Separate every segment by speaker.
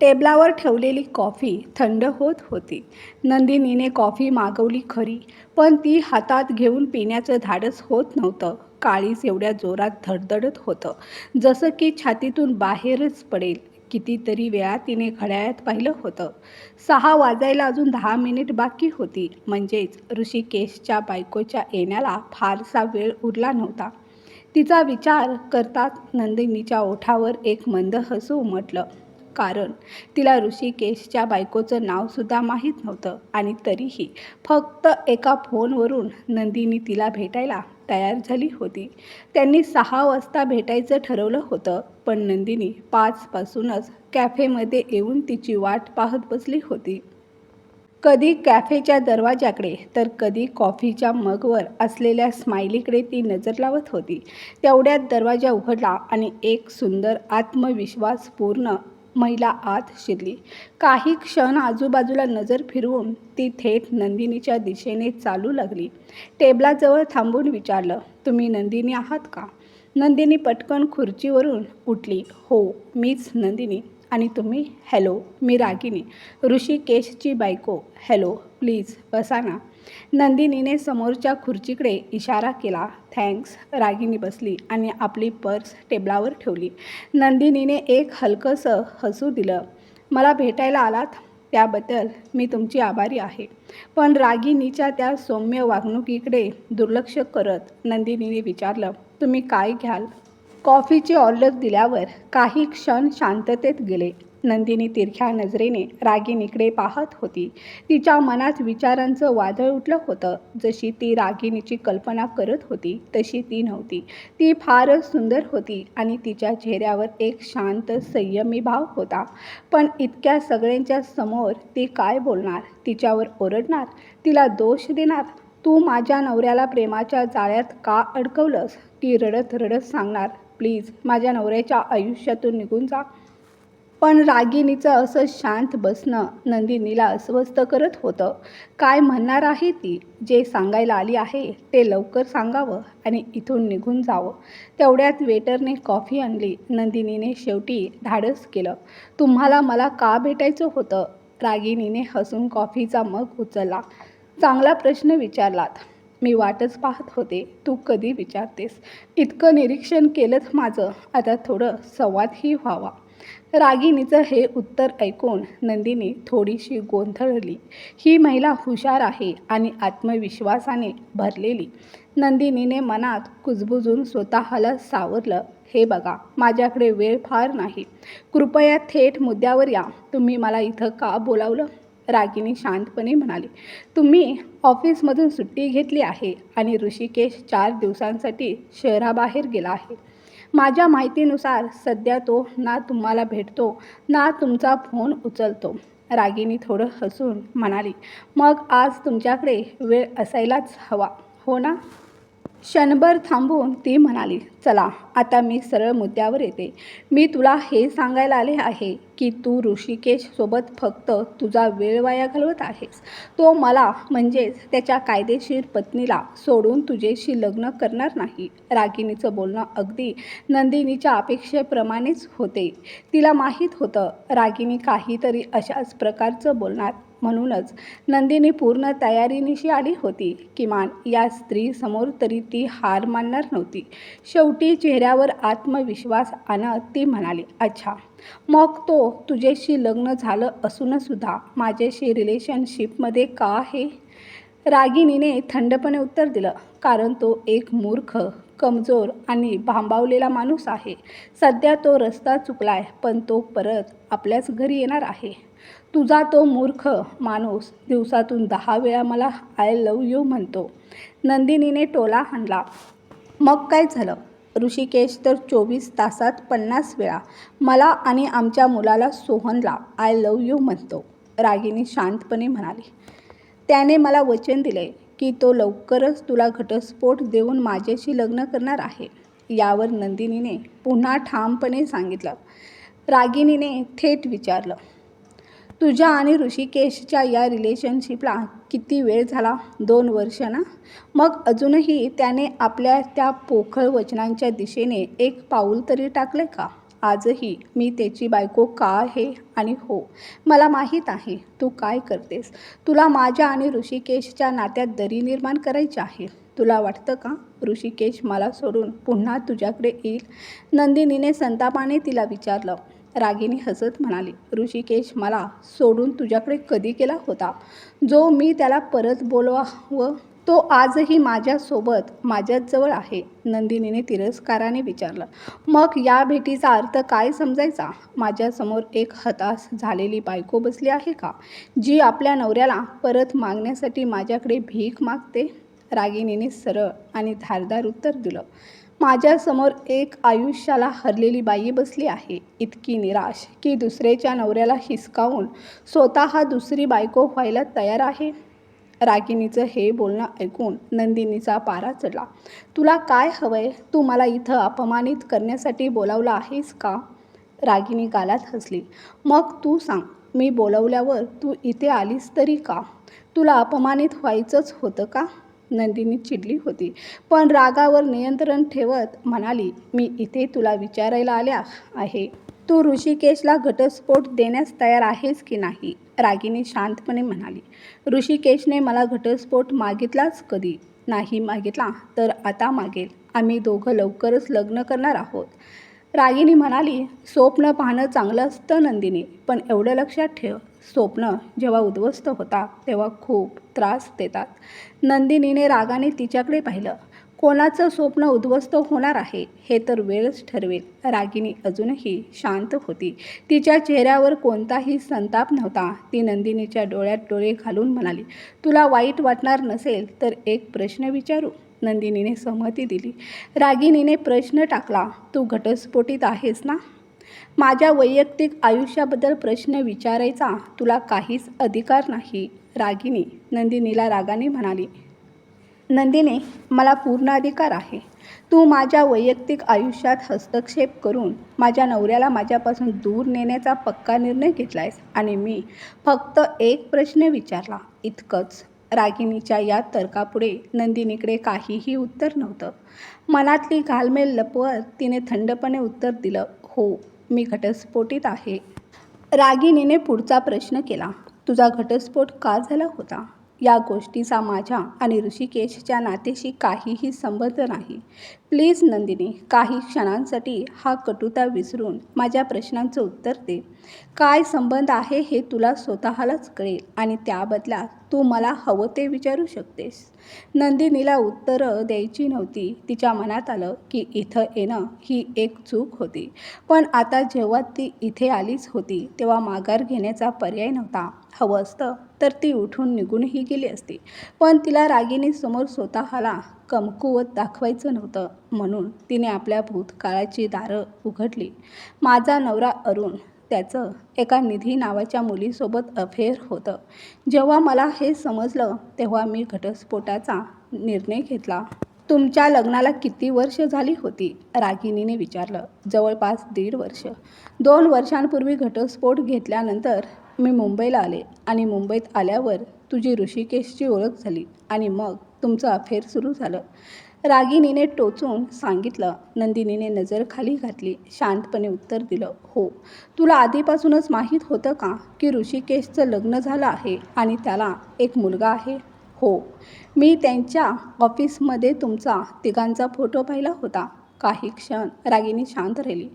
Speaker 1: टेबलावर ठेवलेली कॉफी थंड होत होती. नंदिनीने कॉफी मागवली खरी पण ती हातात घेऊन पिण्याचं धाडस होत नव्हतं. काळीच एवढ्या जोरात धडधडत होतं. जसं की छातीतून बाहेरच पडेल कितीतरी वेळा तिने घड्याळ्यात पाहिलं होतं. सहा वाजायला अजून दहा मिनिट बाकी होती. म्हणजेच ऋषिकेशच्या बायकोच्या येण्याला फारसा वेळ उरला नव्हता. तिचा विचार करताच नंदिनीच्या ओठावर एक मंद हसू उमटलं. कारण. तिला ऋषिकेशच्या बायकोचं नावसुद्धा माहीत नव्हतं आणि तरीही फक्त एका फोनवरून नंदिनी तिला भेटायला तयार झाली होती. त्यांनी सहा वाजता भेटायचं ठरवलं होतं पण नंदिनी पाचपासूनच कॅफेमध्ये येऊन तिची वाट पाहत बसली होती. कधी कॅफेच्या दरवाजाकडे तर कधी कॉफीच्या मगवर असलेल्या स्माइलीकडे ती नजर लावत होती. तेवढ्यात दरवाजा उघडला आणि एक सुंदर आत्मविश्वासपूर्ण महिला आत शिरली. काही क्षण आजूबाजूला नजर फिरवून ती थेट नंदिनीच्या दिशेने चालू लागली. टेबलाजवळ थांबून विचारलं तुम्ही नंदिनी आहात का? नंदिनी पटकन खुर्चीवरून उठली. हो मीच नंदिनी आणि तुम्ही? हॅलो मी रागिनी. ऋषिकेशची बायको. हॅलो प्लीज बसा ना. नंदिनीने समोरच्या खुर्चीकडे इशारा केला. थँक्स. रागिनी बसली आणि आपली पर्स टेबलावर ठेवली. नंदिनीने एक हलकंसं हसू दिलं. मला भेटायला आलात? त्याबद्दल मी तुमची आभारी आहे. पण रागिनीच्या त्या सौम्य वागणुकीकडे दुर्लक्ष करत नंदिनीने विचारलं तुम्ही काय घ्याल? कॉफीची ऑर्डर दिल्यावर काही क्षण शांततेत गेले. नंदिनी तिरख्या नजरेने रागिनीकडे पाहत होती. तिच्या मनात विचारांचं वादळ उठलं होतं. जशी ती रागिणीची कल्पना करत होती तशी ती नव्हती. ती फारच सुंदर होती आणि तिच्या चेहऱ्यावर एक शांत संयमी भाव होता. पण इतक्या सगळ्यांच्या समोर ती काय बोलणार? तिच्यावर ओरडणार? तिला दोष देणार? तू माझ्या नवऱ्याला प्रेमाच्या जाळ्यात का अडकवलंस? ती रडत रडत सांगणार प्लीज माझ्या नवऱ्याच्या आयुष्यातून निघून जा. पण रागिणीचं असं शांत बसणं नंदिनीला अस्वस्थ करत होतं. काय म्हणणार आहे ती? जे सांगायला आली आहे ते लवकर सांगावं आणि इथून निघून जावं. तेवढ्यात वेटरने कॉफी आणली. नंदिनीने शेवटी धाडस केलं. तुम्हाला मला का भेटायचं होतं? रागिणीने हसून कॉफीचा मग उचलला. चांगला प्रश्न विचारलात. मी वाटच पाहत होते. तू कधी विचारतेस? इतकं निरीक्षण केलंच माझं. आता थोडं संवादही व्हावा. रागिणीचं हे उत्तर ऐकून नंदिनी थोडीशी गोंधळली. ही महिला हुशार आहे आणि आत्मविश्वासाने भरलेली. नंदिनीने मनात कुजबुजून स्वतःला सावरलं हे बघा माझ्याकडे वेळ फार नाही. कृपया थेट मुद्द्यावर या. तुम्ही मला इथं का बोलावलं? रागिनी शांतपणे म्हणाली. तुम्ही ऑफिसमधून सुट्टी घेतली आहे आणि ऋषिकेश चार दिवसांसाठी शहराबाहेर गेला आहे. माझ्या माहितीनुसार सध्या तो ना तुम्हाला भेटतो ना तुमचा फोन उचलतो. रागिनी थोडं हसून म्हणाली मग आज तुमच्याकडे वेळ असायलाच हवा हो ना? क्षणभर थांबून ती म्हणाली चला आता मी सरळ मुद्द्यावर येते. मी तुला हे सांगायला आले आहे की तू ऋषिकेशसोबत फक्त तुझा वेळ वाया घालवत आहेस. तो मला म्हणजेच त्याच्या कायदेशीर पत्नीला सोडून तुझ्याशी लग्न करणार नाही. रागिणीचं बोलणं अगदी नंदिनीच्या अपेक्षेप्रमाणेच होते. तिला माहीत होतं रागिनी काहीतरी अशाच प्रकारचं बोलणार म्हणूनच नंदिनी पूर्ण तयारीनिशी आली होती. किमान या स्त्रीसमोर तरी ती हार मानणार नव्हती. शेवटी चेहऱ्यावर आत्मविश्वास आणत ती म्हणाली अच्छा मग तो तुझ्याशी लग्न झालं असूनसुद्धा माझ्याशी रिलेशनशिपमध्ये का आहे? रागिनीने थंडपणे उत्तर दिलं कारण तो एक मूर्ख कमजोर आणि भांबावलेला माणूस आहे. सध्या तो रस्ता चुकलाय पण तो परत आपल्याच घरी येणार आहे. तुझा तो मूर्ख माणूस दिवसातून दहा वेळा मला आय लव यू म्हणतो. नंदिनीने टोला हाणला. मग काय झालं? ऋषिकेश तर चोवीस तासात पन्नास वेळा मला आणि आमच्या मुलाला सोहनला आय लव यू म्हणतो. रागिनी शांतपणे म्हणाली. त्याने मला वचन दिले की तो लवकरच तुला घटस्फोट देऊन माझ्याशी लग्न करणार आहे. यावर नंदिनीने पुन्हा ठामपणे सांगितलं. रागिनीने थेट विचारलं. तुझ्या आणि ऋषिकेशच्या या रिलेशनशिपला किती वेळ झाला? दोन वर्ष ना? मग अजूनही त्याने आपल्या त्या पोखळ वचनांच्या दिशेने एक पाऊल तरी टाकले का? आजही मी त्याची बायको का आहे आणि हो मला माहीत आहे तू काय करतेस. तुला माझ्या आणि ऋषिकेशच्या नात्यात दरी निर्माण करायची आहे. तुला वाटतं का? ऋषिकेश मला सोडून पुन्हा तुझ्याकडे येईल? नंदिनीने संतापाने तिला विचारलं. रागिनी हसत म्हणाली ऋषिकेश मला सोडून तुझ्याकडे कधी केला होता? जो मी त्याला परत बोलवावं तो आजही माझ्यासोबत माझ्याचजवळ आहे नंदिनीने तिरस्काराने विचारलं. मग या भेटीचा अर्थ काय समजायचा? माझ्यासमोर एक हताश झालेली बायको बसली आहे का जी आपल्या नवऱ्याला परत मागण्यासाठी माझ्याकडे भीक मागते? रागिनीने सरळ आणि धारदार उत्तर दिलं. माझ्यासमोर एक आयुष्याला हरलेली बाई बसली आहे. इतकी निराश की दुसऱ्याच्या नवऱ्याला हिसकावून स्वतः दुसरी बायको व्हायला तयार आहे. रागिनीचं हे बोलणं ऐकून नंदिनीचा पारा चढला. तुला काय हवंय? तू मला इथं अपमानित करण्यासाठी बोलावलं आहेस का? रागिनी गालात हसली. मग तू सांग मी बोलवल्यावर तू इथे आलीस तरी का? तुला अपमानित व्हायचंच होतं का? नंदिनी चिडली होती. पण रागावर नियंत्रण ठेवत म्हणाली मी इथे तुला विचारायला आल्या आहे. तू ऋषिकेशला घटस्फोट देण्यास तयार आहेस की नाही? रागिनी शांतपणे म्हणाली ऋषिकेशने मला घटस्फोट मागितलाच कधी? नाही मागितला तर आता मागेल. आम्ही दोघं लवकरच लग्न करणार आहोत. रागिनी म्हणाली स्वप्न पाहणं चांगलं असतं नंदिनी पण एवढं लक्षात ठेव स्वप्न जेव्हा उद्ध्वस्त होता तेव्हा खूप त्रास देतात. नंदिनीने रागाने तिच्याकडे पाहिलं. कोणाचं स्वप्न उद्ध्वस्त होणार आहे हे तर वेळच ठरवेल. रागिनी अजूनही शांत होती. तिच्या चेहऱ्यावर कोणताही संताप नव्हता. ती नंदिनीच्या डोळ्यात डोळे घालून म्हणाली तुला वाईट वाटणार नसेल तर एक प्रश्न विचारू. नंदिनीने सहमती दिली. रागिनीने प्रश्न टाकला तू घटस्फोटीत आहेस ना? माझ्या वैयक्तिक आयुष्याबद्दल प्रश्न विचारायचा तुला काहीच अधिकार नाही. रागिनी नंदिनीला रागाने म्हणाली नंदिनी मला पूर्ण अधिकार आहे. तू माझ्या वैयक्तिक आयुष्यात हस्तक्षेप करून माझ्या नवऱ्याला माझ्यापासून दूर नेण्याचा पक्का निर्णय घेतला आहेस आणि मी फक्त एक प्रश्न विचारला इतकंच. रागिणीच्या या तर्कापुढे नंदिनीकडे काहीही उत्तर नव्हतं. मनातली घालमेल लपवत तिने थंडपणे उत्तर दिलं हो मी घटस्फोटीत आहे. रागिणीने पुढचा प्रश्न केला तुझा घटस्फोट का झाला होता? या गोष्टीचा माझ्या आणि ऋषिकेशच्या नातेशी काहीही संबंध नाही. प्लीज नंदिनी काही क्षणांसाठी हा कटुता विसरून माझ्या प्रश्नांचं उत्तर दे. काय संबंध आहे हे तुला स्वतःलाच कळेल आणि त्याबदला तू मला हवं ते विचारू शकतेस. नंदिनीला उत्तरं द्यायची नव्हती. तिच्या मनात आलं की इथं येणं ही एक चूक होती. पण आता जेव्हा ती इथे आलीच होती तेव्हा माघार घेण्याचा पर्याय नव्हता. हवं असतं तर ती उठून निघूनही गेली असती. पण तिला रागिणीसमोर स्वतःला कमकुवत दाखवायचं नव्हतं. म्हणून तिने आपल्या भूतकाळाची दारं उघडली. माझा नवरा अरुण त्याचं एका निधी नावाच्या मुलीसोबत अफेअर होतं. जेव्हा मला हे समजलं तेव्हा मी घटस्फोटाचा निर्णय घेतला. तुमच्या लग्नाला किती वर्ष झाली होती? रागिनीने विचारलं. जवळपास दीड वर्ष. दोन वर्षांपूर्वी घटस्फोट घेतल्यानंतर मी मुंबईला आले आणि मुंबईत आल्यावर तुझी ऋषिकेशची ओळख झाली आणि मग तुमचं अफेअर सुरू झालं. रागिनीने टोचून सांगितलं नंदिनीने नजर खाली घातली शांतपणे उत्तर दिलं हो तुला आधीपासूनच माहीत होतं का की ऋषिकेशचं लग्न झालं आहे आणि त्याला एक मुलगा आहे? हो मी त्यांच्या ऑफिसमध्ये तुमचा तिघांचा फोटो पाहिला होता. काही क्षण रागिनी शांत राहिली.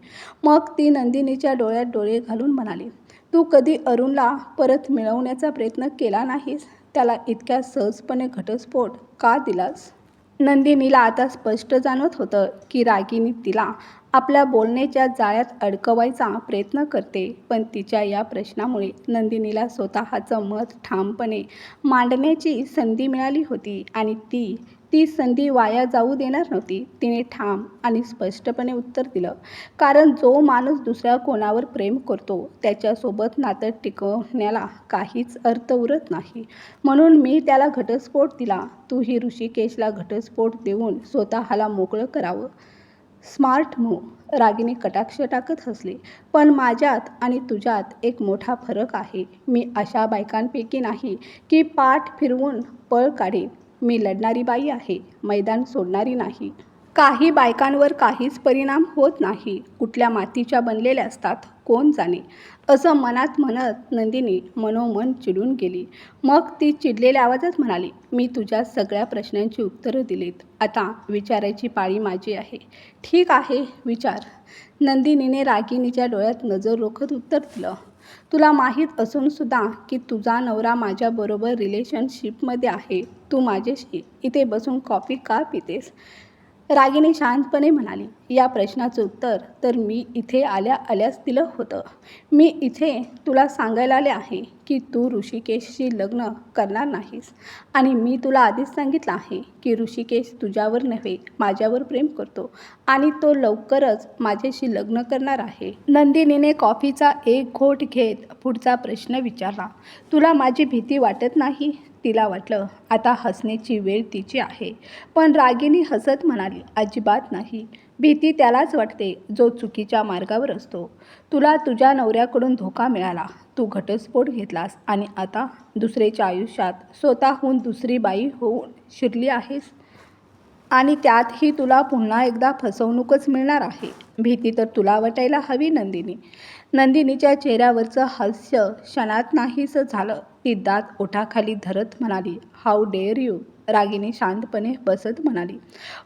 Speaker 1: मग ती नंदिनीच्या डोळ्यात डोळे घालून म्हणाली तू कधी अरुणला परत मिळवण्याचा प्रयत्न केला नाहीस? त्याला इतक्या सहजपणे घटस्फोट का दिलास? नंदिनीला आता स्पष्ट जाणवत होतं की रागिनी तिला आपल्या बोलण्याच्या जाळ्यात अडकवायचा प्रयत्न करते पण तिच्या या प्रश्नामुळे नंदिनीला स्वतःचं मत ठामपणे मांडण्याची संधी मिळाली होती आणि ती ती संधी वाया जाऊ देणार नव्हती. तिने ठाम आणि स्पष्टपणे उत्तर दिलं. कारण जो माणूस दुसऱ्या कोणावर प्रेम करतो त्याच्यासोबत नातं टिकवण्याला काहीच अर्थ उरत नाही. म्हणून मी त्याला घटस्फोट दिला. तूही ऋषिकेशला घटस्फोट देऊन स्वतःला मोकळं करावं. Smart move. रागिनी कटाक्ष टाकत हसली. पण माझ्यात आणि तुझ्यात एक मोठा फरक आहे. मी अशा बायकांपैकी नाही की पाठ फिरवून पळ काढेन. मी लढणारी बाई आहे मैदान सोडणारी नाही. काही बायकांवर काहीच परिणाम होत नाही. कुठल्या मातीच्या बनलेल्या असतात कोण जाणे? असं मनात म्हणत नंदिनी मनोमन चिडून गेली. मग ती चिडलेल्या आवाजात म्हणाली मी तुझ्या सगळ्या प्रश्नांची उत्तरं दिलीत. आता विचारायची पाळी माझी आहे. ठीक आहे विचार. नंदिनीने रागिणीच्या डोळ्यात नजर रोखत उत्तर दिलं. तुला माहीत असूनसुद्धा की तुझा नवरा माझ्याबरोबर रिलेशनशिपमध्ये आहे. तू माझ्याशी इथे बसून कॉफी का पितेस? रागिनी शांतपणे म्हणाली या प्रश्नाचं उत्तर तर मी इथे आल्या आल्याच दिलं होतं. मी इथे तुला सांगायला आले आहे की तू ऋषिकेशशी लग्न करणार नाहीस आणि मी तुला आधीच सांगितलं आहे की ऋषिकेश तुझ्यावर नव्हे माझ्यावर प्रेम करतो आणि तो लवकरच माझ्याशी लग्न करणार आहे. नंदिनीने कॉफीचा एक घोट घेत पुढचा प्रश्न विचारला तुला माझी भीती वाटत नाही? तिला वाटलं आता हसण्याची वेळ तिची आहे. पण रागिनी हसत म्हणाली अजिबात नाही. भीती त्यालाच वाटते जो चुकीच्या मार्गावर असतो. तुला तुझ्या नवऱ्याकडून धोका मिळाला. तू घटस्फोट घेतलास आणि आता दुसऱ्याच्या आयुष्यात स्वतःहून दुसरी बाई होऊन शिरली आहेस. आणि त्यातही तुला पुन्हा एकदा फसवणूकच मिळणार आहे. भीती तर तुला वाटायला हवी नंदिनी. नंदिनीच्या चेहऱ्यावरचं हास्य क्षणात नाहीसं झालं. ती दात ओठाखाली धरत म्हणाली हाऊ डेअर यू रागिनी शांतपणे बसत म्हणाली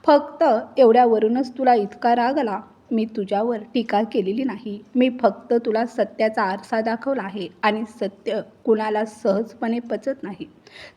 Speaker 1: फक्त एवढ्यावरूनच तुला इतका राग आला? मी तुझ्यावर टीका केलेली नाही. मी फक्त तुला सत्याचा आरसा दाखवला आहे आणि सत्य कुणाला सहजपणे पचत नाही.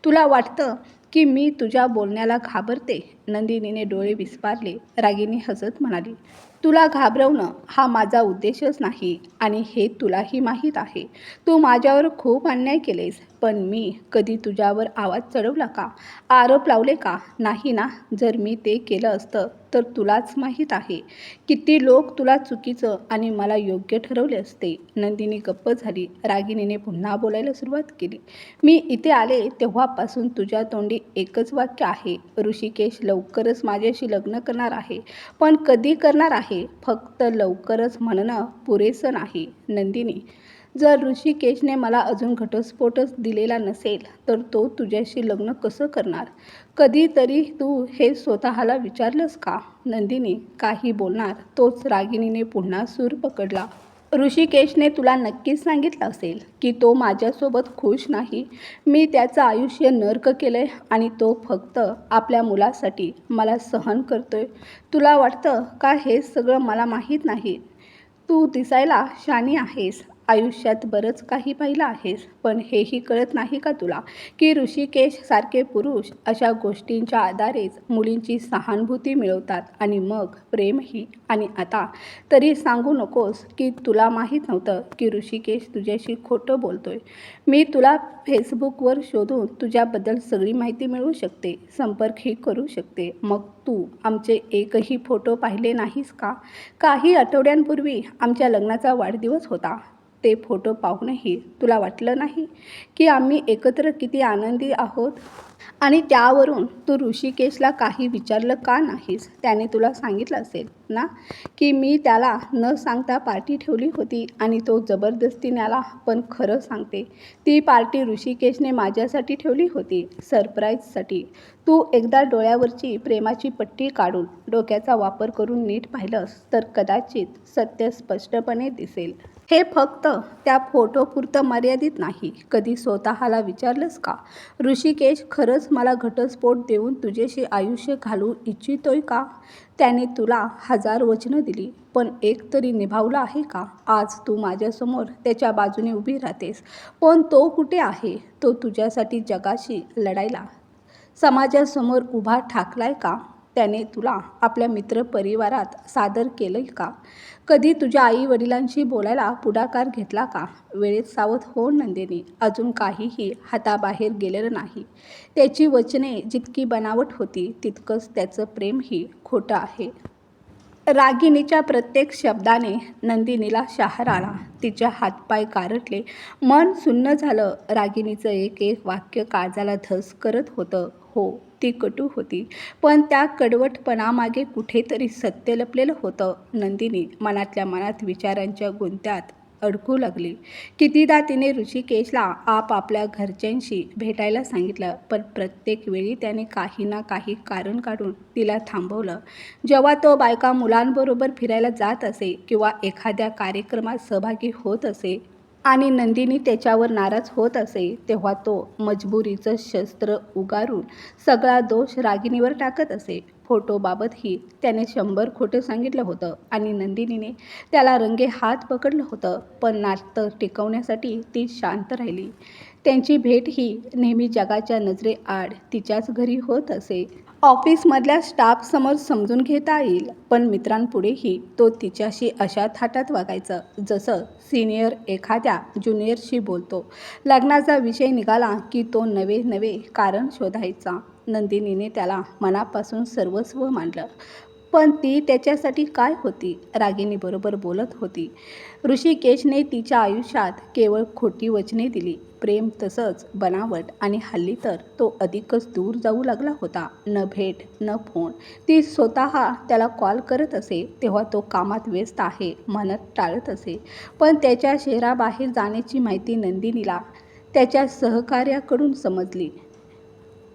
Speaker 1: तुला वाटतं की मी तुझ्या बोलण्याला घाबरते? नंदिनीने डोळे विस्पारले. रागिनी हसत म्हणाली तुला घाबरवणं हा माझा उद्देशच नाही आणि हे तुलाही माहीत आहे. तू माझ्यावर खूप अन्याय केलेस. पण मी कधी तुझ्यावर आवाज चढवला का? आरोप लावले का? नाही ना जर मी ते केलं असतं तर तुलाच माहीत आहे. किती लोक तुला चुकीचं आणि मला योग्य ठरवले असते. नंदिनी गप्प झाली. रागिनीने पुन्हा बोलायला सुरुवात केली. मी इथे आले तेव्हापासून तुझ्या तोंडी एकच वाक्य आहे. ऋषिकेश लवकरच माझ्याशी लग्न करणार आहे. पण कधी करणार आहे? फक्त लवकरच म्हणणं पुरेसं नाही. नंदिनी जर ऋषिकेशने मला अजून घटस्फोटच दिलेला नसेल तर तो तुझ्याशी लग्न कसं करणार? कधीतरी तू हे स्वतःला विचारलंस का? नंदिनी काही बोलणार तोच रागिणीने पुन्हा सूर पकडला. ऋषिकेशने तुला नक्कीच सांगितलं असेल की तो माझ्यासोबत खुश नाही. मी त्याचं आयुष्य नर्क केलं आहे आणि तो फक्त आपल्या मुलासाठी मला सहन करतोय. तुला वाटतं का हे सगळं मला माहीत नाही? तू दिसायला शानी आहेस. आयुष्यात बरंच काही पाहिलं आहेस पण हेही कळत नाही का तुला की ऋषिकेश सारखे पुरुष अशा गोष्टींच्या आधारेच मुलींची सहानुभूती मिळवतात आणि मग प्रेमही? आणि आता तरी सांगू नकोस की तुला माहीत नव्हतं की ऋषिकेश तुझ्याशी खोटं बोलतोय. मी तुला फेसबुकवर शोधून तुझ्याबद्दल सगळी माहिती मिळवू शकते संपर्कही करू शकते. मग तू आमचे एकही फोटो पाहिले नाहीस का? काही आठवड्यांपूर्वी आमच्या लग्नाचा वाढदिवस होता. ते फोटो पाहूनही तुला वाटलं नाही की आम्ही एकत्र किती आनंदी आहोत? आणि त्यावरून तू ऋषिकेशला काही विचारलं का नाहीस? त्याने तुला सांगितलं असेल ना की मी त्याला न सांगता पार्टी ठेवली होती आणि तो जबरदस्तीने आला पण खरं सांगते. ती पार्टी ऋषिकेशने माझ्यासाठी ठेवली होती सरप्राईजसाठी. तू एकदा डोळ्यावरची प्रेमाची पट्टी काढून डोक्याचा वापर करून नीट पाहिलंस तर कदाचित सत्य स्पष्टपणे दिसेल. हे फक्त त्या फोटोपुरतं मर्यादित नाही. कधी स्वतःला विचारलंस का? ऋषिकेश खरंच मला घटस्फोट देऊन तुझ्याशी आयुष्य घालू इच्छितोय का? त्याने तुला हजार वचनं दिली पण एक तरी निभावलं आहे का? आज तू माझ्यासमोर त्याच्या बाजूने उभी राहतेस पण तो कुठे आहे? तो तुझ्यासाठी जगाशी लढायला समाजासमोर उभा ठाकलाय का? त्याने तुला आपल्या मित्रपरिवारात सादर केलं का? कधी तुझ्या आई वडिलांशी बोलायला पुढाकार घेतला का? वेळेत सावध हो नंदिनी. अजून काहीही हाताबाहेर गेलेलं नाही. त्याची वचने जितकी बनावट होती तितकंच त्याचं प्रेमही खोटं आहे. रागिणीच्या प्रत्येक शब्दाने नंदिनीला शहार आला तिचे हातपाय कारटले. मन सुन्न झालं. रागिणीचं एक एक वाक्य काळजाला धस करत होतं. हो ती कटू होती. पण त्या कडवटपणामागे कुठेतरी सत्य लपलेलं होतं. नंदिनी मनातल्या मनात विचारांच्या गुंत्यात अडकू लागली. कितीदा तिने ऋषिकेशला आपापल्या घरच्यांशी भेटायला सांगितलं पण प्रत्येक वेळी त्याने काही ना काही कारण काढून तिला थांबवलं. जेव्हा तो बायका मुलांबरोबर फिरायला जात असे किंवा एखाद्या कार्यक्रमात सहभागी होत असे आणि नंदिनी त्याच्यावर नाराज होत असे तेव्हा तो मजबुरीचं शस्त्र उगारून सगळा दोष रागिनीवर टाकत असे. फोटोबाबतही त्याने शंभर खोटं सांगितलं होतं आणि नंदिनीने त्याला रंगे हात पकडलं होतं पण नातं टिकवण्यासाठी ती शांत राहिली. त्यांची भेट ही नेहमी जगाच्या नजरेआड तिच्याच घरी होत असे. ऑफिसमधल्या स्टाफसमोर समजून घेता येईल पण मित्रांपुढेही तो तिच्याशी अशा थाटात वागायचं जसं सिनियर एखाद्या ज्युनियरशी बोलतो. लग्नाचा विषय निघाला की तो नवे नवे कारण शोधायचा. नंदिनीने त्याला मनापासून सर्वस्व मानलं पण ती त्याच्यासाठी काय होती? रागिणीबरोबर बोलत होती. ऋषिकेशने तिच्या आयुष्यात केवळ खोटी वचने दिली. प्रेम तसंच बनावट आणि हल्ली तर तो अधिकच दूर जाऊ लागला होता. न भेट न फोन. ती स्वतः त्याला कॉल करत असे तेव्हा तो कामात व्यस्त आहे म्हणत टाळत असे. पण त्याच्या शहराबाहेर जाण्याची माहिती नंदिनीला त्याच्या सहकार्याकडून समजली.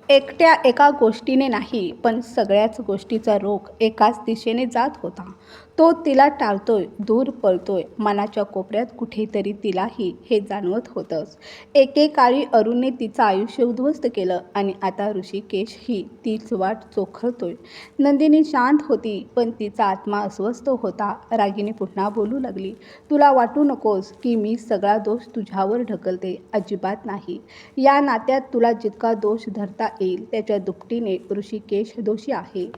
Speaker 1: एकट्या एका गोष्टीने नाही पण सगळ्याच गोष्टीचा रोग एकाच दिशेने जात होता. तो तिला टाळतोय दूर पळतोय. मनाच्या कोपऱ्यात कुठेतरी तिलाही हे जाणवत होतंच. एकेकाळी अरुणने तिचं आयुष्य उद्ध्वस्त केलं आणि आता ऋषिकेश ही तीच वाट चोखळतोय. नंदिनी शांत होती पण तिचा आत्मा अस्वस्थ होता. रागिनी पुन्हा बोलू लागली तुला वाटू नकोस की मी सगळा दोष तुझ्यावर ढकलते. अजिबात नाही. या नात्यात तुला जितका दोष धरता येईल त्याच्या दुपटीने ऋषिकेश दोषी आहे.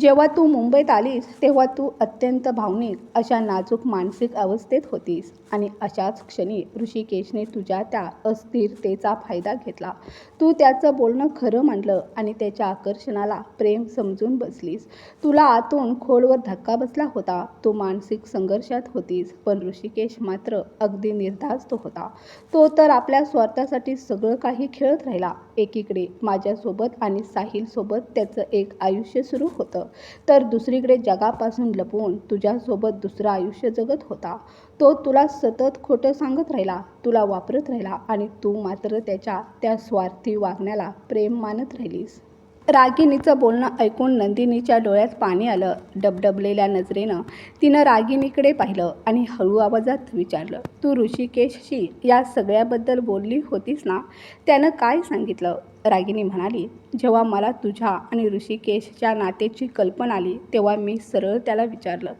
Speaker 1: जेव्हा तू मुंबईत आलीस तेव्हा तू अत्यंत भावनिक अशा नाजूक मानसिक अवस्थेत होतीस. आणि अशाच क्षणी ऋषिकेशने तुझ्या त्या अस्थिरतेचा फायदा घेतला. तू त्याचं बोलणं खरं मानलं आणि त्याच्या आकर्षणाला प्रेम समजून बसलीस. तुला आतून खोलवर धक्का बसला होता. तू मानसिक संघर्षात होतीस पण ऋषिकेश मात्र अगदी निर्धास्त होता. तो तर आपल्या स्वार्थासाठी सगळं काही खेळत राहिला. एकीकडे माझ्यासोबत आणि साहिलसोबत त्याचं एक आयुष्य सुरू होतं. तर दुसरीकडे जगापासून लपवून तुझ्यासोबत दुसरं आयुष्य जगत होता. तो तुला सतत खोटं सांगत राहिला तुला वापरत राहिला आणि तू मात्र त्याच्या त्या स्वार्थी वागण्याला प्रेम मानत राहिलीस. रागिनीचं बोलणं ऐकून नंदिनीच्या डोळ्यात पाणी आलं. डबडबलेल्या नजरेनं तिनं रागिनीकडे पाहिलं आणि हळू आवाजात विचारलं तू ऋषिकेशशी या सगळ्याबद्दल बोलली होतीस ना? त्यानं काय सांगितलं? रागिनी म्हणाली जेव्हा मला तुझ्या आणि ऋषिकेशच्या नात्याची कल्पना आली तेव्हा मी सरळ त्याला विचारलं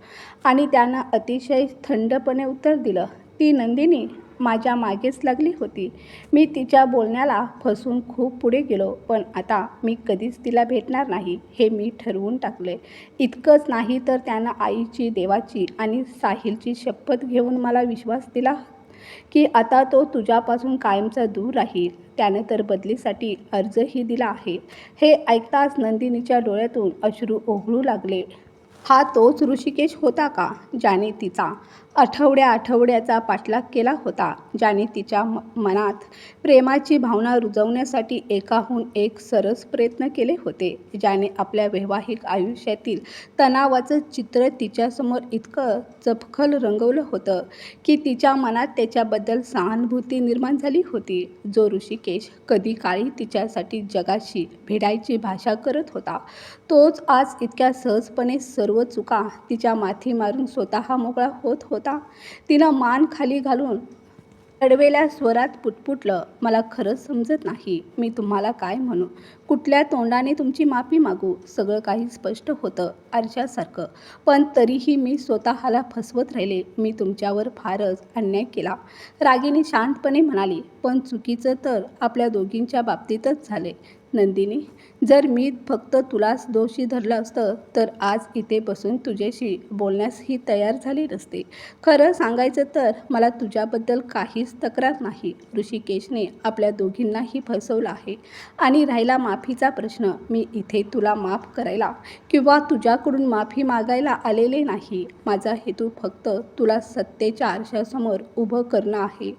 Speaker 1: आणि त्यानं अतिशय थंडपणे उत्तर दिलं ती नंदिनी माझ्या मागेच लागली होती. मी तिच्या बोलण्याला फसून खूप पुढे गेलो पण आता मी कधीच तिला भेटणार नाही हे मी ठरवून टाकले इतकंच नाही तर त्यानं आईची देवाची आणि साहिलची शपथ घेऊन मला विश्वास दिला की आता तो तुझ्यापासून कायमचा दूर राहील. त्याने तर बदलीसाठी अर्जही दिला आहे. हे ऐकताच नंदिनीच्या डोळ्यातून अश्रू ओघळू लागले. हा तोच ऋषिकेश होता का? ज्याने तिचा आठवड्या आठवड्याचा पाठलाग केला होता ज्याने तिच्या म मनात प्रेमाची भावना रुजवण्यासाठी एकाहून एक सरस प्रयत्न केले होते ज्याने आपल्या वैवाहिक आयुष्यातील तणावाचं चित्र तिच्यासमोर इतकं चपखल रंगवलं होतं की तिच्या मनात त्याच्याबद्दल सहानुभूती निर्माण झाली होती जो ऋषिकेश कधी काळी तिच्यासाठी जगाशी भिडायची भाषा करत होता. तोच आज इतक्या सहजपणे सर्व चुका तिच्या माथी मारून स्वतः मोकळा होत होता. तिनं मान खाली घालून अडवेल्या स्वरात पुटपुटलं मला खरंच समजत नाही मी तुम्हाला काय म्हणू? कुठल्या तोंडाने तुमची माफी मागू? सगळं काही स्पष्ट होतं आरशासारखं. पण तरीही मी स्वतःला फसवत राहिले. मी तुमच्यावर फारच अन्याय केला. रागिनी शांतपणे म्हणाली पण चुकीचं तर आपल्या दोघींच्या बाबतीतच झाले. नंदिनी जर मी फक्त तुलाच दोषी धरलं असतं तर आज इथे बसून तुझ्याशी बोलण्यासही तयार झाली नसते. खरं सांगायचं तर मला तुझ्याबद्दल काहीच तक्रार नाही. ऋषिकेशने आपल्या दोघींनाही फसवलं आहे. आणि राहिला माफीचा प्रश्न मी इथे तुला माफ करायला किंवा तुझ्याकडून माफी मागायला आलेले नाही. माझा हेतू फक्त तुला सत्तेच्या आरशासमोर उभं करणं आहे.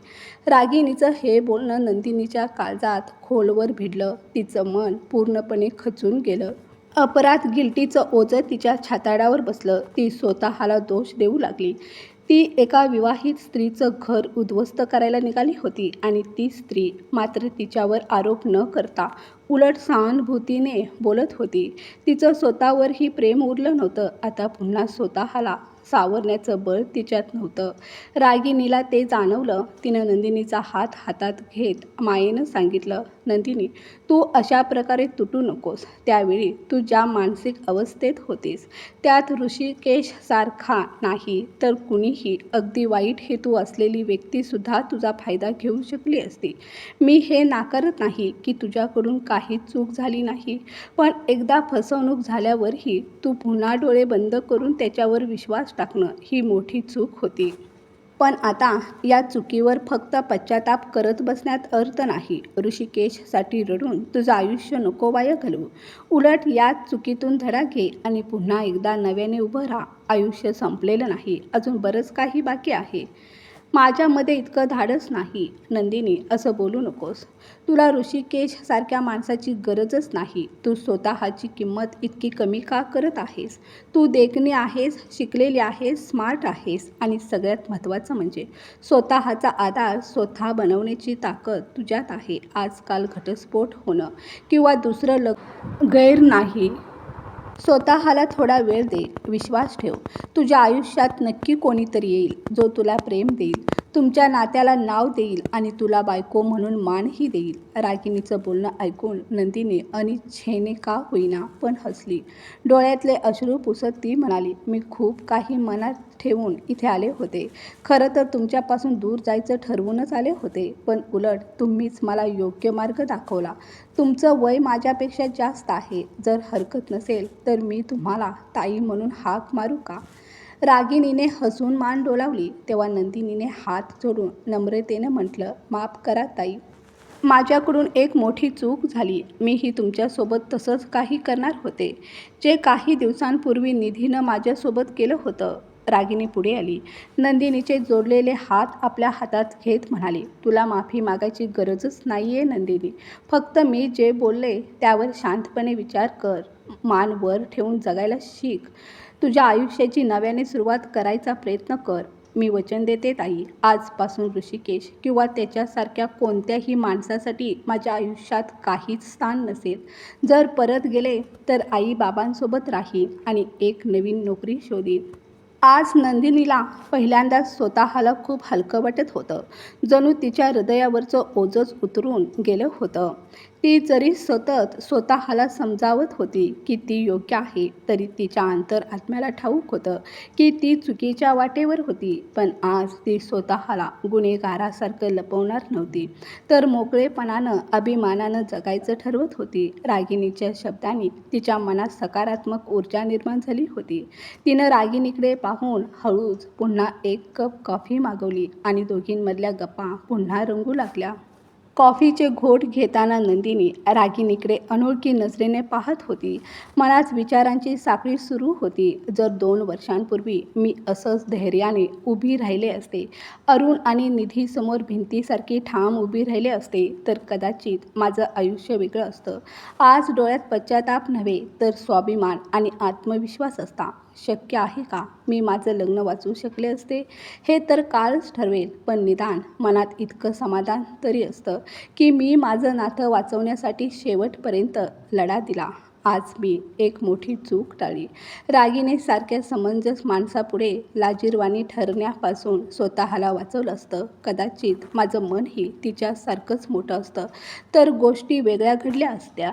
Speaker 1: रागिणीचं हे बोलणं नंदिनीच्या काळजात खोलवर भिडलं. तिचं मन पूर्णपणे खचून गेलं. अपराध गिल्टीचं ओझं तिच्या छाताडावर बसलं. ती स्वतःला दोष देऊ लागली. ती एका विवाहित स्त्रीचं घर उद्ध्वस्त करायला निघाली होती आणि ती स्त्री मात्र तिच्यावर आरोप न करता उलट सहानुभूतीने बोलत होती. तिचं स्वतःवरही प्रेम उरलं नव्हतं. आता पुन्हा स्वतःला सावरण्याचं बळ तिच्यात नव्हतं. रागिनीला ते जाणवलं. तिनं नंदिनीचा हात हातात घेत मायेनं सांगितलं नंदिनी तू अशा प्रकारे तुटू नकोस. त्यावेळी तू ज्या मानसिक अवस्थेत होतीस त्यात ऋषिकेशसारखा नाही तर कुणीही अगदी वाईट हेतू असलेली व्यक्तीसुद्धा तुझा फायदा घेऊ शकली असती. मी हे नाकारत नाही की तुझ्याकडून काही चूक झाली नाही. पण एकदा फसवणूक झाल्यावरही तू पुन्हा डोळे बंद करून त्याच्यावर विश्वास टाकणं ही मोठी चूक होती. पण आता या चुकीवर फक्त पश्चाताप करत बसण्यात अर्थ नाही. ऋषिकेशसाठी रडून तुझं आयुष्य नको वाया घालवू. उलट या चुकीतून धडा घे आणि पुन्हा एकदा नव्याने उभं राहा. आयुष्य संपलेलं नाही. अजून बरंच काही बाकी आहे. माझ्यामध्ये इतकं धाडस नाही. नंदिनी असं बोलू नकोस. तुला ऋषिकेश सारख्या माणसाची गरजच नाही. तू स्वतःची किंमत इतकी कमी का करत आहेस? तू देखणी आहेस शिकलेली आहेस स्मार्ट आहेस आणि सगळ्यात महत्त्वाचं म्हणजे स्वतःचा आधार स्वतः बनवण्याची ताकद तुझ्यात आहे. आजकाल घटस्फोट होणं किंवा दुसरं लग गैर नाही. स्वतःला थोडा वेळ दे विश्वास ठेव. तुझ्या आयुष्यात नक्की कोणीतरी येईल जो तुला प्रेम देईल. तुमच्या नात्याला नाव देईल आणि तुला बायको म्हणून मानही देईल. रागिणीचं बोलणं ऐकून नंदिनी अनिच्छेने का होईना पण हसली. डोळ्यातले अश्रू पुसत ती म्हणाली मी खूप काही मनात ठेवून इथे आले होते. खरं तर तुमच्यापासून दूर जायचं ठरवूनच आले होते. पण उलट तुम्हीच मला योग्य मार्ग दाखवला. तुमचं वय माझ्यापेक्षा जास्त आहे. जर हरकत नसेल तर मी तुम्हाला ताई म्हणून हाक मारू का? रागिणीने हसून मान डोलावली तेव्हा नंदिनीने हात जोडून नम्रतेनं म्हटलं माफ करा ताई. माझ्याकडून एक मोठी चूक झाली. मीही तुमच्यासोबत तसंच काही करणार होते. जे काही दिवसांपूर्वी निधीनं माझ्यासोबत केलं होतं. रागिनी पुढे आली. नंदिनीचे जोडलेले हात आपल्या हातात घेत म्हणाली तुला माफी मागायची गरजच नाही आहे नंदिनी. फक्त मी जे बोलले त्यावर शांतपणे विचार कर. मान वर ठेवून जगायला शिक. तुझ्या आयुष्याची नव्याने सुरुवात करायचा प्रयत्न कर. मी वचन देते ताई. आजपासून ऋषिकेश किंवा त्याच्यासारख्या कोणत्याही माणसासाठी माझ्या आयुष्यात काहीच स्थान नसेल. जर परत गेले तर आई बाबांसोबत राहीन आणि एक नवीन नोकरी शोधीन. आज नंदिनीला पहिल्यांदाच स्वतःला खूप हलकं वाटत होतं. जणू तिच्या हृदयावरचं ओझंच उतरून गेलं होतं. ती जरी सतत स्वतःला समजावत होती की ती योग्य आहे तरी तिच्या अंतर आत्म्याला ठाऊक होतं की ती चुकीच्या वाटेवर होती. पण आज ती स्वतःला गुन्हेगारासारखं लपवणार नव्हती. तर मोकळेपणानं अभिमानानं जगायचं ठरवत होती. रागिणीच्या शब्दांनी तिच्या मनात सकारात्मक ऊर्जा निर्माण झाली होती. तिनं रागिनीकडे पाहून हळूच पुन्हा एक कप कॉफी मागवली आणि दोघींमधल्या गप्पा पुन्हा रंगू लागल्या. कॉफीचे घोट घेताना नंदिनी रागिनीकडे अनोळखी नजरेने पाहत होती. मनात विचारांची साखळी सुरू होती. जर दोन वर्षांपूर्वी मी असंच धैर्याने उभी राहिले असते अरुण आणि निधीसमोर भिंतीसारखी ठाम उभी राहिले असते तर कदाचित माझं आयुष्य वेगळं असतं. आज डोळ्यात पश्चाताप नव्हे तर स्वाभिमान आणि आत्मविश्वास असता. शक्य आहे का मी माझं लग्न वाचू शकले असते? हे तर काळच ठरवेल पण निदान मनात इतकं समाधान तरी असतं. की मी माझं नातं वाचवण्यासाठी शेवटपर्यंत लढा दिला. आज मी एक मोठी चूक टाळली. रागीने सारख्या समंजस माणसापुढे लाजीरवाणी ठरण्यापासून स्वतःला वाचवलं असतं. कदाचित माझं मनही तिच्यासारखंच मोठं असतं. तर गोष्टी वेगळ्या घडल्या असत्या.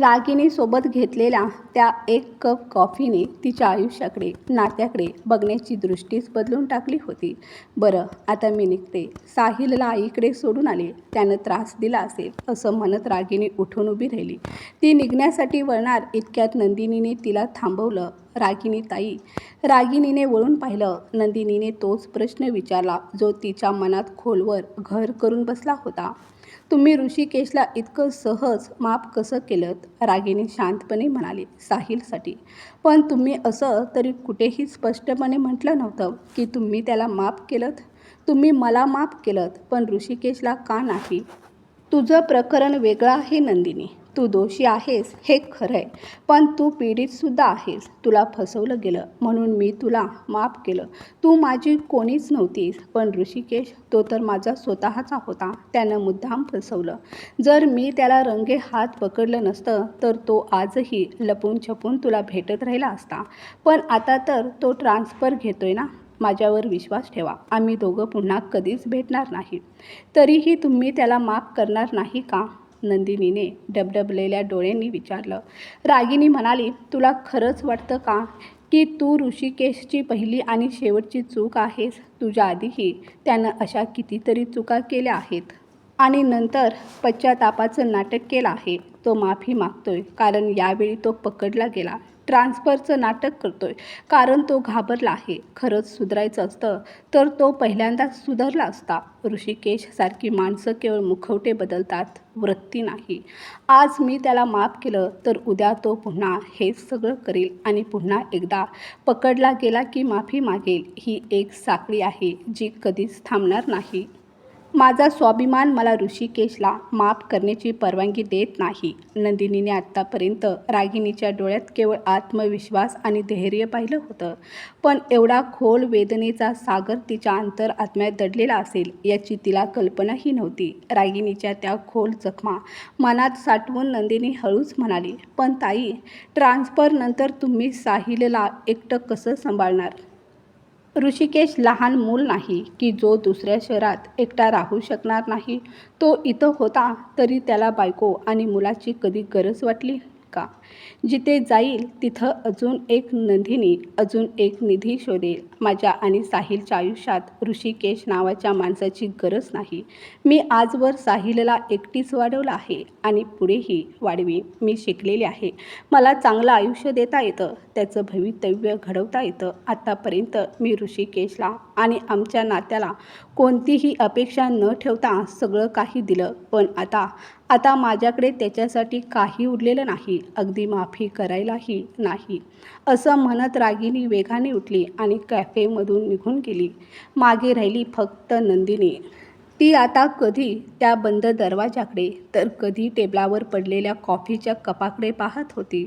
Speaker 1: रागिनी सोबत घेतलेल्या त्या एक कप कॉफीने तिच्या आयुष्याकडे नात्याकडे बघण्याची दृष्टीच बदलून टाकली होती. बरं आता मी निघते. साहिलला आईकडे सोडून आले. त्यानं त्रास दिला असेल असं म्हणत रागिनी उठून उभी राहिली. ती निघण्यासाठी वळणार इतक्यात नंदिनीने तिला थांबवलं. रागिनी ताई. रागिनीने वळून पाहिलं. नंदिनीने तोच प्रश्न विचारला जो तिच्या मनात खोलवर घर करून बसला होता. तुम्ही ऋषिकेशला इतकं सहज माफ कसं केलं? रागिनी शांतपणे म्हणाली साहिलसाठी. पण तुम्ही असं तरी कुठेही स्पष्टपणे म्हटलं नव्हतं की तुम्ही त्याला माफ केलं तुम्ही मला माफ केलं पण ऋषिकेशला का नाही? तुझं प्रकरण वेगळं आहे नंदिनी. तू दोषी आहेस हे खरं आहे पण तू पीडितसुद्धा आहेस. तुला फसवलं गेलं म्हणून मी तुला माफ केलं. तू माझी कोणीच नव्हतीस पण ऋषिकेश तो तर माझा स्वतःचा होता. त्यानं मुद्दाम फसवलं. जर मी त्याला रंगे हात पकडलं नसतं तर तो आजही लपून छपून तुला भेटत राहिला असता. पण आता तर तो ट्रान्सफर घेतोय ना? माझ्यावर विश्वास ठेवा. आम्ही दोघं पुन्हा कधीच भेटणार नाही. तरीही तुम्ही त्याला माफ करणार नाही का? नंदिनीने डबडबलेल्या डोळ्यांनी विचारलं. रागिनी म्हणाली तुला खरंच वाटतं का की तू ऋषिकेशची पहिली आणि शेवटची चूक आहेस? तुझ्या आधीही त्यानं अशा कितीतरी चुका केल्या आहेत. आणि नंतर पश्चातापाचं नाटक केलं आहे. तो माफी मागतोय कारण यावेळी तो पकडला गेला. ट्रान्सफरचं नाटक करतोय. कारण तो घाबरला आहे. खरंच सुधारायचं असतं तर तो पहिल्यांदाच सुधारला असता. ऋषिकेशसारखी माणसं केवळ मुखवटे बदलतात वृत्ती नाही. आज मी त्याला माफ केलं तर उद्या तो पुन्हा हेच सगळं करेल आणि पुन्हा एकदा पकडला गेला की माफी मागेल. ही एक साखळी आहे जी कधीच थांबणार नाही. माझा स्वाभिमान मला ऋषिकेशला माफ करण्याची परवानगी देत नाही. नंदिनीने आत्तापर्यंत रागिणीच्या डोळ्यात केवळ आत्मविश्वास आणि धैर्य पाहिलं होतं. पण एवढा खोल वेदनेचा सागर तिच्या अंतर आत्म्यात दडलेला असेल याची तिला कल्पनाही नव्हती. रागिणीच्या त्या खोल जखमा मनात साठवून नंदिनी हळूच म्हणाली पण ताई ट्रान्सफरनंतर तुम्ही साहिलला एकटं कसं सांभाळणार? ऋषिकेश लहान मूल नाही की जो दुसऱ्या शहरात एकटा राहू शकणार नाही. तो इथं होता तरी त्याला बायको आणि मुलाची कधी गरज वाटली का? जिथे जाईल तिथं अजून एक नंदिनी अजून एक निधी शोधेल. माझ्या आणि साहिलच्या आयुष्यात ऋषिकेश नावाच्या माणसाची गरज नाही. मी आजवर साहिलला एकटीच वाढवलं आहे आणि पुढेही वाढवी. मी शिकलेले आहे. मला चांगलं आयुष्य देता येतं. त्याचं भवितव्य घडवता येतं. आत्तापर्यंत मी ऋषिकेशला आणि आमच्या नात्याला कोणतीही अपेक्षा न ठेवता सगळं काही दिलं. पण आता आता माझ्याकडे त्याच्यासाठी काही उरलेलं नाही. अगदी अगदी माफी करायलाही नाही. असं म्हणत रागिनी वेगाने उठली आणि कॅफेमधून निघून गेली. मागे राहिली फक्त नंदिनी. ती आता कधी त्या बंद दरवाजाकडे तर कधी टेबलावर पडलेल्या कॉफीच्या कपाकडे पाहत होती.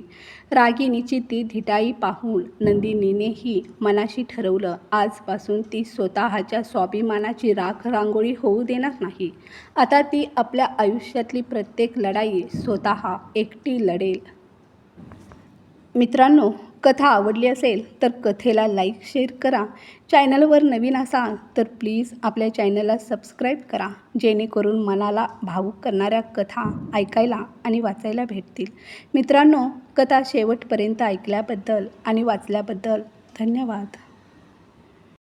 Speaker 1: रागिनीची ती धिटाई पाहून नंदिनीनेही मनाशी ठरवलं आजपासून ती स्वतःच्या स्वाभिमानाची राख रांगोळी होऊ देणार नाही. आता ती आपल्या आयुष्यातली प्रत्येक लढाई स्वतः एकटी लढेल. मित्रांनो कथा आवडली असेल तर कथेला लाईक शेअर करा. चॅनलवर नवीन असाल तर प्लीज आपल्या चॅनलला सबस्क्राईब करा. जेणेकरून मनाला भावूक करणाऱ्या कथा ऐकायला आणि वाचायला भेटतील. मित्रांनो कथा शेवटपर्यंत ऐकल्याबद्दल आणि वाचल्याबद्दल धन्यवाद.